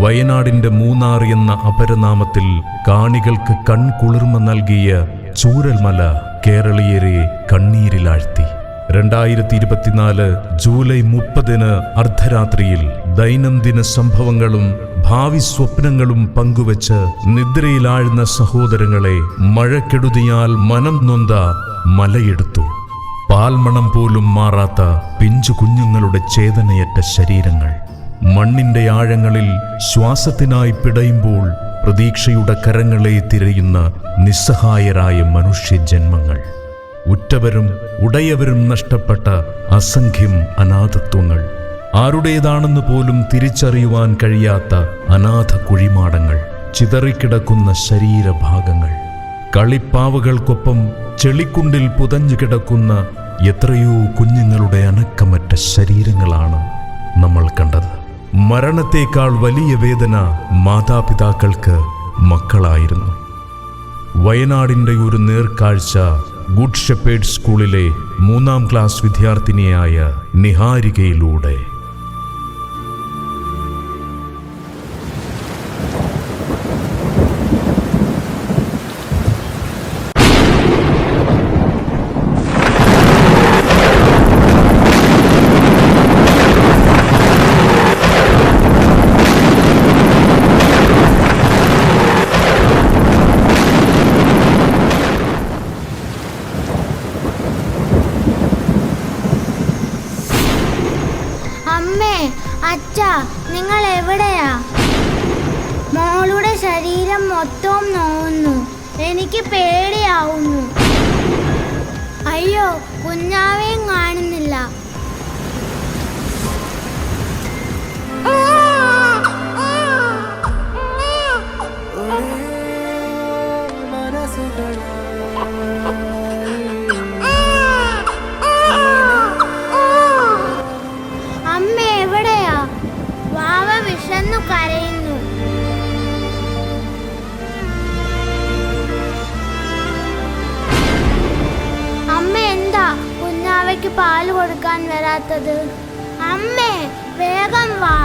വയനാടിന്റെ മൂന്നാർ എന്ന അപരനാമത്തിൽ കാണികൾക്ക് കൺകുളിർമ നൽകിയ ചൂരൽമല കേരളീയരെ കണ്ണീരിലാഴ്ത്തി. രണ്ടായിരത്തി ഇരുപത്തിനാല് ജൂലൈ മുപ്പതിന് അർദ്ധരാത്രിയിൽ ദൈനംദിന സംഭവങ്ങളും ഭാവി സ്വപ്നങ്ങളും പങ്കുവച്ച് നിദ്രയിലാഴ്ന്ന സഹോദരങ്ങളെ മഴക്കെടുതിയാൽ മനം നൊന്ത മലയെടുത്തു. പാൽമണം പോലും മാറാത്ത പിഞ്ചു കുഞ്ഞുങ്ങളുടെ ചേതനയറ്റ ശരീരങ്ങൾ. മണ്ണിന്റെ ആഴങ്ങളിൽ ശ്വാസത്തിനായി പിടയുമ്പോൾ പ്രതീക്ഷയുടെ കരങ്ങളെ തിരയുന്ന നിസ്സഹായരായ മനുഷ്യജന്മങ്ങൾ. ഉറ്റവരും ഉടയവരും നഷ്ടപ്പെട്ട അസംഖ്യം അനാഥത്വങ്ങൾ. ആരുടേതാണെന്ന് പോലും തിരിച്ചറിയുവാൻ കഴിയാത്ത അനാഥ കുഴിമാടങ്ങൾ ചിതറിക്കിടക്കുന്ന ശരീരഭാഗങ്ങൾ. കളിപ്പാവകൾക്കൊപ്പം ചെളിക്കുണ്ടിൽ പുതഞ്ഞു കിടക്കുന്ന എത്രയോ കുഞ്ഞുങ്ങളുടെ അനക്കമറ്റ ശരീരങ്ങളാണ് നമ്മൾ കണ്ടത്. മരണത്തേക്കാൾ വലിയ വേദന മാതാപിതാക്കൾക്ക് മക്കളായിരുന്നു. വയനാടിന്റെ ഒരു നേർക്കാഴ്ച ഗുഡ് ഷെപ്പേഡ് സ്കൂളിലെ മൂന്നാം ക്ലാസ് വിദ്യാർത്ഥിനിയായ നിഹാരികയിലൂടെ. അമ്മേ അച്ഛ നിങ്ങൾ എവിടെയാ? മോളുടെ ശരീരം മൊത്തം നോവുന്നു. എനിക്ക് പേടിയാവുന്നു. അയ്യോ കുഞ്ഞാവേയും കാണുന്നില്ല വാവ വിഷന്നു കരയുന്നു. അമ്മ എന്താ കുഞ്ഞാവയ്ക്ക് പാൽ കൊടുക്കാൻ വരാത്തത്? അമ്മേ വേഗം വാ.